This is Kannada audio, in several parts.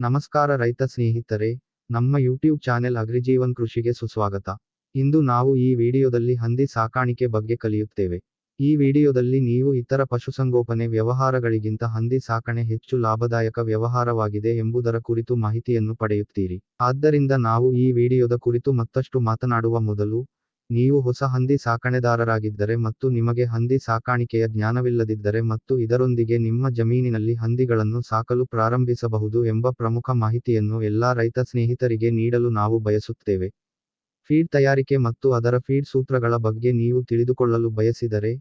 ನಮಸ್ಕಾರ ರೈತ ಸ್ನೇಹಿತರೆ, ನಮ್ಮ ಯೂಟ್ಯೂಬ್ ಚಾನೆಲ್ ಅಗ್ರಿಜೀವನ್ ಕೃಷಿಗೆ ಸುಸ್ವಾಗತ. ಇಂದು ನಾವು ಈ ವಿಡಿಯೋದಲ್ಲಿ ಹಂದಿ ಸಾಕಾಣಿಕೆ ಬಗ್ಗೆ ಕಲಿಯುತ್ತೇವೆ. ಈ ವಿಡಿಯೋದಲ್ಲಿ ನೀವು ಇತರ ಪಶುಸಂಗೋಪನೆ ವ್ಯವಹಾರಗಳಿಗಿಂತ ಹಂದಿ ಸಾಕಣೆ ಹೆಚ್ಚು ಲಾಭದಾಯಕ ವ್ಯವಹಾರವಾಗಿದೆ ಎಂಬುದರ ಕುರಿತು ಮಾಹಿತಿಯನ್ನು ಪಡೆಯುತ್ತೀರಿ. ಆದ್ದರಿಂದ ನಾವು ಈ ವಿಡಿಯೋದ ಕುರಿತು ಮತ್ತಷ್ಟು ಮಾತನಾಡುವ ಮೊದಲು ನೀವು ಹೊಸ ಹಂದಿ ಸಾಕಣೆದಾರರಾಗಿದ್ದರೆ ಮತ್ತು ನಿಮಗೆ ಹಂದಿ ಸಾಕಾಣಿಕೆಯ ಜ್ಞಾನವಿಲ್ಲದಿದ್ದರೆ ಮತ್ತು ಇದರೊಂದಿಗೆ ನಿಮ್ಮ ಜಮೀನಿನಲ್ಲಿ ಹಂದಿಗಳನ್ನು ಸಾಕಲು ಪ್ರಾರಂಭಿಸಬಹುದು ಎಂಬ ಪ್ರಮುಖ ಮಾಹಿತಿಯನ್ನು ಎಲ್ಲಾ ರೈತ ಸ್ನೇಹಿತರಿಗೆ ನೀಡಲು ನಾವು ಬಯಸುತ್ತೇವೆ. ಫೀಡ್ ತಯಾರಿಕೆ ಮತ್ತು ಅದರ ಫೀಡ್ ಸೂತ್ರಗಳ ಬಗ್ಗೆ ನೀವು ತಿಳಿದುಕೊಳ್ಳಲು ಬಯಸಿದರೆ,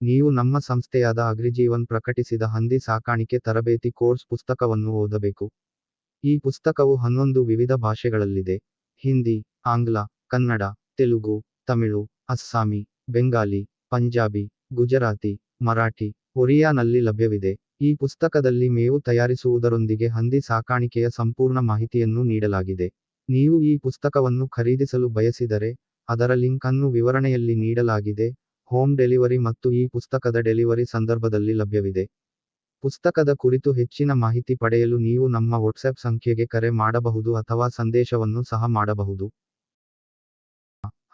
ನೀವು ನಮ್ಮ ಸಂಸ್ಥೆಯಾದ ಅಗ್ರಿಜೀವನ್ ಪ್ರಕಟಿಸಿದ ಹಂದಿ ಸಾಕಾಣಿಕೆ ತರಬೇತಿ ಕೋರ್ಸ್ ಪುಸ್ತಕವನ್ನು ಓದಬೇಕು. ಈ ಪುಸ್ತಕವು ಹನ್ನೊಂದು ವಿವಿಧ ಭಾಷೆಗಳಲ್ಲಿದೆ. ಹಿಂದಿ, ಆಂಗ್ಲ, ಕನ್ನಡ, ತೆಲುಗು ತಮಿಳು, ಅಸ್ಸಾಮಿ, ಬೆಂಗಾಲಿ, ಪಂಜಾಬಿ, ಗುಜರಾತಿ, ಮರಾಠಿ, ಒರಿಯಾನಲ್ಲಿ ಲಭ್ಯವಿದೆ. ಈ ಪುಸ್ತಕದಲ್ಲಿ ಮೇವು ತಯಾರಿಸುವುದರೊಂದಿಗೆ ಹಂದಿ ಸಾಕಾಣಿಕೆಯ ಸಂಪೂರ್ಣ ಮಾಹಿತಿಯನ್ನು ನೀಡಲಾಗಿದೆ. ನೀವು ಈ ಪುಸ್ತಕವನ್ನು ಖರೀದಿಸಲು ಬಯಸಿದರೆ ಅದರ ಲಿಂಕ್ ಅನ್ನು ವಿವರಣೆಯಲ್ಲಿ ನೀಡಲಾಗಿದೆ. ಹೋಮ್ ಡೆಲಿವರಿ ಮತ್ತು ಈ ಪುಸ್ತಕದ ಡೆಲಿವರಿ ಸಂದರ್ಭದಲ್ಲಿ ಲಭ್ಯವಿದೆ. ಪುಸ್ತಕದ ಕುರಿತು ಹೆಚ್ಚಿನ ಮಾಹಿತಿ ಪಡೆಯಲು ನೀವು ನಮ್ಮ ವಾಟ್ಸ್ಆ್ಯಪ್ ಸಂಖ್ಯೆಗೆ ಕರೆ ಮಾಡಬಹುದು ಅಥವಾ ಸಂದೇಶವನ್ನು ಸಹ ಮಾಡಬಹುದು.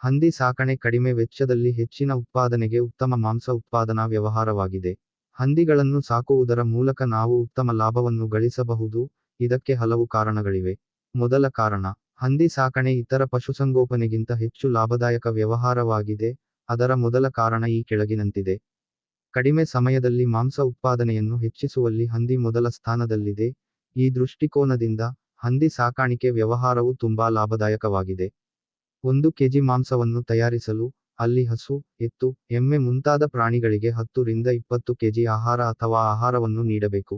ಹಂದಿ ಸಾಕಣೆ ಕಡಿಮೆ ವೆಚ್ಚದಲ್ಲಿ ಹೆಚ್ಚಿನ ಉತ್ಪಾದನೆಗೆ ಉತ್ತಮ ಮಾಂಸ ಉತ್ಪಾದನಾ ವ್ಯವಹಾರವಾಗಿದೆ. ಹಂದಿಗಳನ್ನು ಸಾಕುವುದರ ಮೂಲಕ ನಾವು ಉತ್ತಮ ಲಾಭವನ್ನು ಗಳಿಸಬಹುದು. ಇದಕ್ಕೆ ಹಲವು ಕಾರಣಗಳಿವೆ. ಮೊದಲ ಕಾರಣ, ಹಂದಿ ಸಾಕಣೆ ಇತರ ಪಶುಸಂಗೋಪನೆಗಿಂತ ಹೆಚ್ಚು ಲಾಭದಾಯಕ ವ್ಯವಹಾರವಾಗಿದೆ. ಅದರ ಮೊದಲ ಕಾರಣ ಈ ಕೆಳಗಿನಂತಿದೆ. ಕಡಿಮೆ ಸಮಯದಲ್ಲಿ ಮಾಂಸ ಉತ್ಪಾದನೆಯನ್ನು ಹೆಚ್ಚಿಸುವಲ್ಲಿ ಹಂದಿ ಮೊದಲ ಸ್ಥಾನದಲ್ಲಿದೆ. ಈ ದೃಷ್ಟಿಕೋನದಿಂದ ಹಂದಿ ಸಾಕಾಣಿಕೆ ವ್ಯವಹಾರವು ತುಂಬಾ ಲಾಭದಾಯಕವಾಗಿದೆ. ಒಂದು ಕೆಜಿ ಮಾಂಸವನ್ನು ತಯಾರಿಸಲು, ಅಲ್ಲಿ ಹಸು, ಎತ್ತು, ಎಮ್ಮೆ ಮುಂತಾದ ಪ್ರಾಣಿಗಳಿಗೆ ಹತ್ತು ರಿಂದ ಇಪ್ಪತ್ತು ಕೆಜಿ ಆಹಾರ ಅಥವಾ ಆಹಾರವನ್ನು ನೀಡಬೇಕು.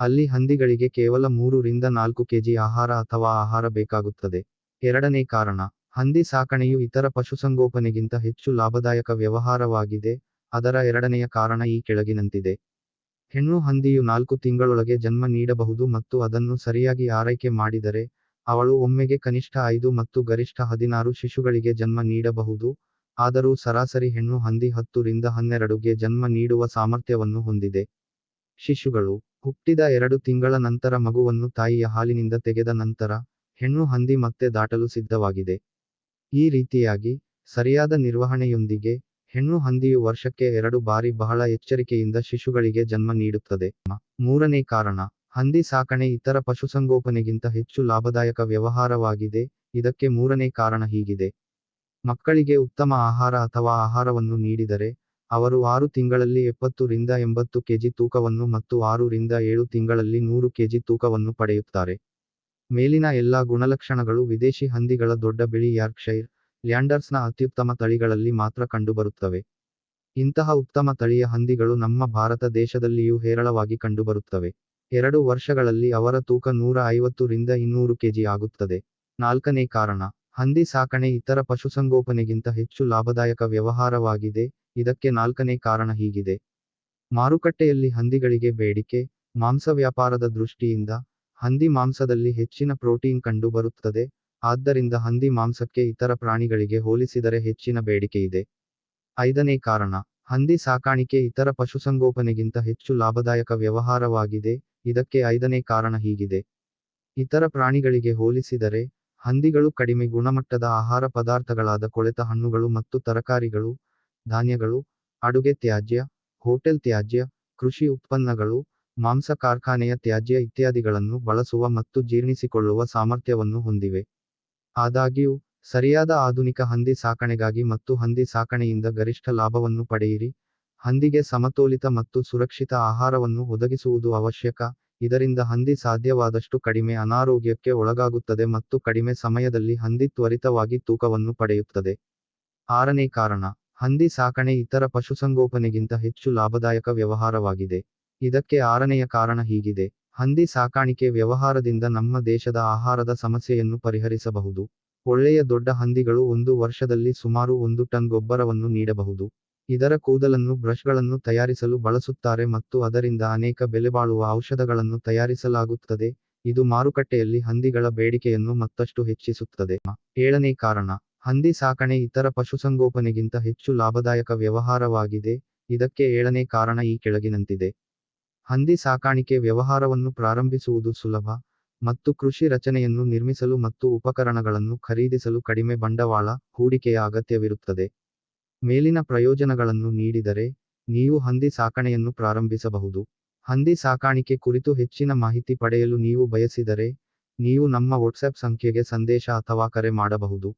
ಅಲ್ಲಿ ಹಂದಿಗಳಿಗೆ ಕೇವಲ ಮೂರು ರಿಂದ ನಾಲ್ಕು ಕೆಜಿ ಆಹಾರ ಅಥವಾ ಆಹಾರ ಬೇಕಾಗುತ್ತದೆ. ಎರಡನೇ ಕಾರಣ, ಹಂದಿ ಸಾಕಣೆಯು ಇತರ ಪಶುಸಂಗೋಪನೆಗಿಂತ ಹೆಚ್ಚು ಲಾಭದಾಯಕ ವ್ಯವಹಾರವಾಗಿದೆ, ಅದರ ಎರಡನೆಯ ಕಾರಣ ಈ ಕೆಳಗಿನಂತಿದೆ. ಹೆಣ್ಣು ಹಂದಿಯು ನಾಲ್ಕು ತಿಂಗಳೊಳಗೆ ಜನ್ಮ ನೀಡಬಹುದು ಮತ್ತು ಅದನ್ನು ಸರಿಯಾಗಿ ಆರೈಕೆ ಮಾಡಿದರೆ ಅವಳು ಒಮ್ಮೆಗೆ ಕನಿಷ್ಠ ಐದು ಮತ್ತು ಗರಿಷ್ಠ ಹದಿನಾರು ಶಿಶುಗಳಿಗೆ ಜನ್ಮ ನೀಡಬಹುದು, ಆದರೂ ಸರಾಸರಿ ಹೆಣ್ಣು ಹಂದಿ ಹತ್ತು ರಿಂದ ಹನ್ನೆರಡುಗೆ ಜನ್ಮ ನೀಡುವ ಸಾಮರ್ಥ್ಯವನ್ನು ಹೊಂದಿದೆ. ಶಿಶುಗಳು ಹುಟ್ಟಿದ ಎರಡು ತಿಂಗಳ ನಂತರ ಮಗುವನ್ನು ತಾಯಿಯ ಹಾಲಿನಿಂದ ತೆಗೆದ ನಂತರ ಹೆಣ್ಣು ಹಂದಿ ಮತ್ತೆ ದಾಟಲು ಸಿದ್ಧವಾಗಿದೆ. ಈ ರೀತಿಯಾಗಿ ಸರಿಯಾದ ನಿರ್ವಹಣೆಯೊಂದಿಗೆ ಹೆಣ್ಣು ಹಂದಿಯು ವರ್ಷಕ್ಕೆ ಎರಡು ಬಾರಿ ಬಹಳ ಎಚ್ಚರಿಕೆಯಿಂದ ಶಿಶುಗಳಿಗೆ ಜನ್ಮ ನೀಡುತ್ತದೆ. ಮೂರನೇ ಕಾರಣ ಹಂದಿ ಸಾಕಣೆ ಇತರ ಪಶುಸಂಗೋಪನೆಗಿಂತ ಹೆಚ್ಚು ಲಾಭದಾಯಕ ವ್ಯವಹಾರವಾಗಿದೆ. ಇದಕ್ಕೆ ಮೂರನೇ ಕಾರಣ ಹೀಗಿದೆ. ಮಕ್ಕಳಿಗೆ ಉತ್ತಮ ಆಹಾರ ಅಥವಾ ಆಹಾರವನ್ನು ನೀಡಿದರೆ ಅವರು ಆರು ತಿಂಗಳಲ್ಲಿ ಎಪ್ಪತ್ತು ರಿಂದ ಎಂಬತ್ತು ಕೆಜಿ ತೂಕವನ್ನು ಮತ್ತು ಆರು ರಿಂದ ಏಳು ತಿಂಗಳಲ್ಲಿ ನೂರು ಕೆಜಿ ತೂಕವನ್ನು ಪಡೆಯುತ್ತಾರೆ. ಮೇಲಿನ ಎಲ್ಲಾ ಗುಣಲಕ್ಷಣಗಳು ವಿದೇಶಿ ಹಂದಿಗಳ ದೊಡ್ಡ ಬಿಳಿ ಯಾರ್ಕ್ಷೈರ್ ಲ್ಯಾಂಡರ್ಸ್ನ ಅತ್ಯುತ್ತಮ ತಳಿಗಳಲ್ಲಿ ಮಾತ್ರ ಕಂಡುಬರುತ್ತವೆ. ಇಂತಹ ಉತ್ತಮ ತಳಿಯ ಹಂದಿಗಳು ನಮ್ಮ ಭಾರತ ದೇಶದಲ್ಲಿಯೂ ಹೇರಳವಾಗಿ ಕಂಡುಬರುತ್ತವೆ. ಎರಡು ವರ್ಷಗಳಲ್ಲಿ ಅವರ ತೂಕ ನೂರ ಐವತ್ತು ರಿಂದ ಇನ್ನೂರು ಕೆಜಿ ಆಗುತ್ತದೆ. ನಾಲ್ಕನೇ ಕಾರಣ, ಹಂದಿ ಸಾಕಣೆ ಇತರ ಪಶುಸಂಗೋಪನೆಗಿಂತ ಹೆಚ್ಚು ಲಾಭದಾಯಕ ವ್ಯವಹಾರವಾಗಿದೆ. ಇದಕ್ಕೆ ನಾಲ್ಕನೇ ಕಾರಣ ಹೀಗಿದೆ. ಮಾರುಕಟ್ಟೆಯಲ್ಲಿ ಹಂದಿಗಳಿಗೆ ಬೇಡಿಕೆ, ಮಾಂಸ ವ್ಯಾಪಾರದ ದೃಷ್ಟಿಯಿಂದ ಹಂದಿ ಮಾಂಸದಲ್ಲಿ ಹೆಚ್ಚಿನ ಪ್ರೋಟೀನ್ ಕಂಡುಬರುತ್ತದೆ ಆದ್ದರಿಂದ ಹಂದಿ ಮಾಂಸಕ್ಕೆ ಇತರ ಪ್ರಾಣಿಗಳಿಗೆ ಹೋಲಿಸಿದರೆ ಹೆಚ್ಚಿನ ಬೇಡಿಕೆಯಿದೆ ಐದನೇ ಕಾರಣ, ಹಂದಿ ಸಾಕಾಣಿಕೆ ಇತರ ಪಶುಸಂಗೋಪನೆಗಿಂತ ಹೆಚ್ಚು ಲಾಭದಾಯಕ ವ್ಯವಹಾರವಾಗಿದೆ. ಇದಕ್ಕೆ ಐದನೇ ಕಾರಣ ಹೀಗಿದೆ. ಇತರ ಪ್ರಾಣಿಗಳಿಗೆ ಹೋಲಿಸಿದರೆ, ಹಂದಿಗಳು ಕಡಿಮೆ ಗುಣಮಟ್ಟದ ಆಹಾರ ಪದಾರ್ಥಗಳಾದ ಕೊಳೆತ ಹಣ್ಣುಗಳು ಮತ್ತು ತರಕಾರಿಗಳು, ಧಾನ್ಯಗಳು, ಅಡುಗೆ ತ್ಯಾಜ್ಯ, ಹೋಟೆಲ್ ತ್ಯಾಜ್ಯ, ಕೃಷಿ ಉತ್ಪನ್ನಗಳು, ಮಾಂಸ ಕಾರ್ಖಾನೆಯ ತ್ಯಾಜ್ಯ ಇತ್ಯಾದಿಗಳನ್ನು ಬಳಸುವ ಮತ್ತು ಜೀರ್ಣಿಸಿಕೊಳ್ಳುವ ಸಾಮರ್ಥ್ಯವನ್ನು ಹೊಂದಿವೆ. ಆದಾಗ್ಯೂ, ಸರಿಯಾದ ಆಧುನಿಕ ಹಂದಿ ಸಾಕಣೆಗಾಗಿ ಮತ್ತು ಹಂದಿ ಸಾಕಣೆಯಿಂದ ಗರಿಷ್ಠ ಲಾಭವನ್ನು ಪಡೆಯಿರಿ. ಹಂದಿಗೆ ಸಮತೋಲಿತ ಮತ್ತು ಸುರಕ್ಷಿತ ಆಹಾರವನ್ನು ಒದಗಿಸುವುದು ಅವಶ್ಯಕ. ಇದರಿಂದ ಹಂದಿ ಸಾಧ್ಯವಾದಷ್ಟು ಕಡಿಮೆ ಅನಾರೋಗ್ಯಕ್ಕೆ ಒಳಗಾಗುತ್ತದೆ ಮತ್ತು ಕಡಿಮೆ ಸಮಯದಲ್ಲಿ ಹಂದಿ ತ್ವರಿತವಾಗಿ ತೂಕವನ್ನು ಪಡೆಯುತ್ತದೆ. ಆರನೇ ಕಾರಣ, ಹಂದಿ ಸಾಕಣೆ ಇತರ ಪಶುಸಂಗೋಪನೆಗಿಂತ ಹೆಚ್ಚು ಲಾಭದಾಯಕ ವ್ಯವಹಾರವಾಗಿದೆ. ಇದಕ್ಕೆ ಆರನೆಯ ಕಾರಣ ಹೀಗಿದೆ. ಹಂದಿ ಸಾಕಾಣಿಕೆ ವ್ಯವಹಾರದಿಂದ ನಮ್ಮ ದೇಶದ ಆಹಾರದ ಸಮಸ್ಯೆಯನ್ನು ಪರಿಹರಿಸಬಹುದು. ಒಳ್ಳೆಯ ದೊಡ್ಡ ಹಂದಿಗಳು ಒಂದು ವರ್ಷದಲ್ಲಿ ಸುಮಾರು ಒಂದು ಟನ್ ಗೊಬ್ಬರವನ್ನು ನೀಡಬಹುದು. ಇದರ ಕೂದಲನ್ನು ಬ್ರಷ್ಗಳನ್ನು ತಯಾರಿಸಲು ಬಳಸುತ್ತಾರೆ ಮತ್ತು ಅದರಿಂದ ಅನೇಕ ಬೆಲೆಬಾಳುವ ಔಷಧಗಳನ್ನು ತಯಾರಿಸಲಾಗುತ್ತದೆ. ಇದು ಮಾರುಕಟ್ಟೆಯಲ್ಲಿ ಹಂದಿಗಳ ಬೇಡಿಕೆಯನ್ನು ಮತ್ತಷ್ಟು ಹೆಚ್ಚಿಸುತ್ತದೆ. ಏಳನೇ ಕಾರಣ, ಹಂದಿ ಸಾಕಣೆ ಇತರ ಪಶುಸಂಗೋಪನೆಗಿಂತ ಹೆಚ್ಚು ಲಾಭದಾಯಕ ವ್ಯವಹಾರವಾಗಿದೆ. ಇದಕ್ಕೆ ಏಳನೇ ಕಾರಣ ಈ ಕೆಳಗಿನಂತಿದೆ. ಹಂದಿ ಸಾಕಾಣಿಕೆ ವ್ಯವಹಾರವನ್ನು ಪ್ರಾರಂಭಿಸುವುದು ಸುಲಭ ಮತ್ತು ಕೃಷಿ ರಚನೆಯನ್ನು ನಿರ್ಮಿಸಲು ಮತ್ತು ಉಪಕರಣಗಳನ್ನು ಖರೀದಿಸಲು ಕಡಿಮೆ ಬಂಡವಾಳ ಹೂಡಿಕೆಯ ಅಗತ್ಯವಿರುತ್ತದೆ. ಮೇಲಿನ ಪ್ರಯೋಜನಗಳನ್ನು ನೀಡಿದರೆ ನೀವು ಹಂದಿ ಸಾಕಣೆಯನ್ನು ಪ್ರಾರಂಭಿಸಬಹುದು. ಹಂದಿ ಸಾಕಾಣಿಕೆ ಕುರಿತು ಹೆಚ್ಚಿನ ಮಾಹಿತಿ ಪಡೆಯಲು ನೀವು ಬಯಸಿದರೆ ನೀವು ನಮ್ಮ ವಾಟ್ಸ್ಆ್ಯಪ್ ಸಂಖ್ಯೆಗೆ ಸಂದೇಶ ಅಥವಾ ಕರೆ ಮಾಡಬಹುದು.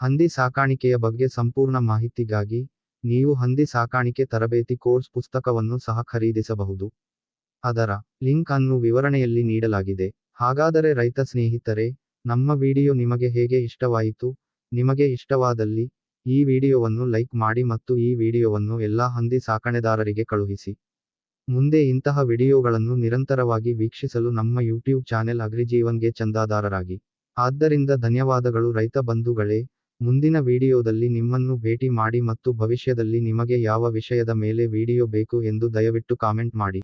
ಹಂದಿ ಸಾಕಾಣಿಕೆಯ ಬಗ್ಗೆ ಸಂಪೂರ್ಣ ಮಾಹಿತಿಗಾಗಿ ನೀವು ಹಂದಿ ಸಾಕಾಣಿಕೆ ತರಬೇತಿ ಕೋರ್ಸ್ ಪುಸ್ತಕವನ್ನು ಸಹ ಖರೀದಿಸಬಹುದು. ಅದರ ಲಿಂಕ್ ಅನ್ನು ವಿವರಣೆಯಲ್ಲಿ ನೀಡಲಾಗಿದೆ. ಹಾಗಾದರೆ ರೈತ ಸ್ನೇಹಿತರೆ, ನಮ್ಮ ವಿಡಿಯೋ ನಿಮಗೆ ಹೇಗೆ ಇಷ್ಟವಾಯಿತು? ನಿಮಗೆ ಇಷ್ಟವಾದಲ್ಲಿ ಈ ವಿಡಿಯೋವನ್ನು ಲೈಕ್ ಮಾಡಿ ಮತ್ತು ಈ ವಿಡಿಯೋವನ್ನು ಎಲ್ಲಾ ಹಂದಿ ಸಾಕಣೆದಾರರಿಗೆ ಕಳುಹಿಸಿ. ಮುಂದೆ ಇಂತಹ ವಿಡಿಯೋಗಳನ್ನು ನಿರಂತರವಾಗಿ ವೀಕ್ಷಿಸಲು ನಮ್ಮ ಯೂಟ್ಯೂಬ್ ಚಾನೆಲ್ ಅಗ್ರಿಜೀವನ್ಗೆ ಚಂದಾದಾರರಾಗಿ. ಆದ್ದರಿಂದ ಧನ್ಯವಾದಗಳು ರೈತ ಬಂಧುಗಳೇ. ಮುಂದಿನ ವಿಡಿಯೋದಲ್ಲಿ ನಿಮ್ಮನ್ನು ಭೇಟಿ ಮಾಡಿ ಮತ್ತು ಭವಿಷ್ಯದಲ್ಲಿ ನಿಮಗೆ ಯಾವ ವಿಷಯದ ಮೇಲೆ ವಿಡಿಯೋ ಬೇಕು ಎಂದು ದಯವಿಟ್ಟು ಕಾಮೆಂಟ್ ಮಾಡಿ.